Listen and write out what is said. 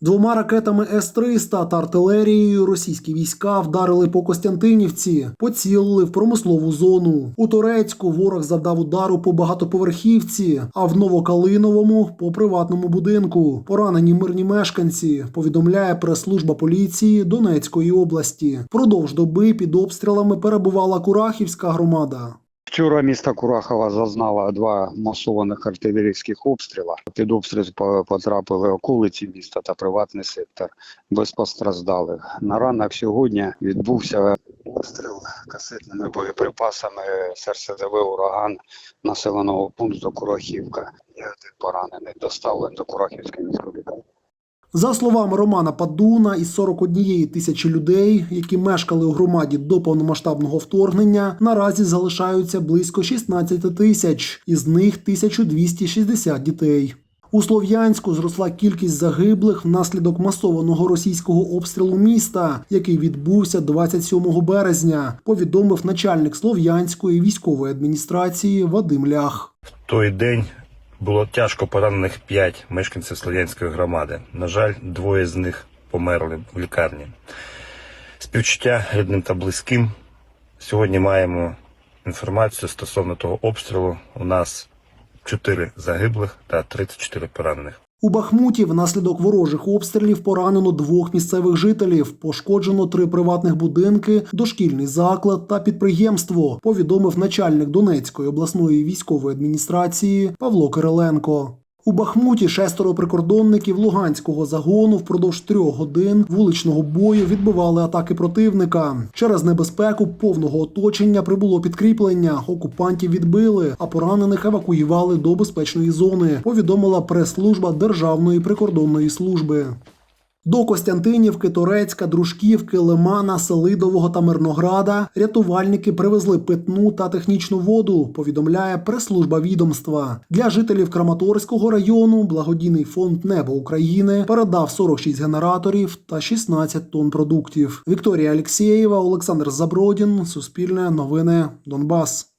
Двома ракетами С-300 та артилерією російські війська вдарили по Костянтинівці, поцілили в промислову зону. У Турецьку ворог завдав удару по багатоповерхівці, а в Новокалиновому по приватному будинку. Поранені мирні мешканці, повідомляє прес-служба поліції Донецької області. Впродовж доби під обстрілами перебувала Курахівська громада. Вчора місто Курахова зазнало два масованих артилерійських обстріла. Під обстріл потрапили околиці міста та приватний сектор без постраждалих. На ранок сьогодні відбувся обстріл касетними боєприпасами СРСДВ «Ураган» населеного пункту Курахівка. Один поранений доставлений до Курахівської міської. За словами Романа Падуна, із 41 тисячі людей, які мешкали у громаді до повномасштабного вторгнення, наразі залишаються близько 16 тисяч, із них 1260 дітей. У Слов'янську зросла кількість загиблих внаслідок масованого російського обстрілу міста, який відбувся 27 березня, повідомив начальник Слов'янської військової адміністрації Вадим Лях. В той день було тяжко поранених п'ять мешканців Слов'янської громади. На жаль, двоє з них померли в лікарні. Співчуття рідним та близьким. Сьогодні маємо інформацію стосовно того обстрілу. У нас 4 загиблих та 34 поранених. У Бахмуті внаслідок ворожих обстрілів поранено двох місцевих жителів. Пошкоджено три приватних будинки, дошкільний заклад та підприємство. Повідомив начальник Донецької обласної військової адміністрації Павло Кириленко. У Бахмуті шестеро прикордонників Луганського загону впродовж трьох годин вуличного бою відбивали атаки противника. Через небезпеку повного оточення прибуло підкріплення. Окупантів відбили, а поранених евакуювали до безпечної зони. Повідомила прес-служба Державної прикордонної служби. До Костянтинівки, Торецька, Дружківки, Лимана, Селидового та Мирнограда рятувальники привезли питну та технічну воду, повідомляє прес-служба відомства. Для жителів Краматорського району благодійний фонд Небо України передав 46 генераторів та 16 тонн продуктів. Вікторія Алєксєєва, Олександр Забродін, Суспільне новини, Донбас.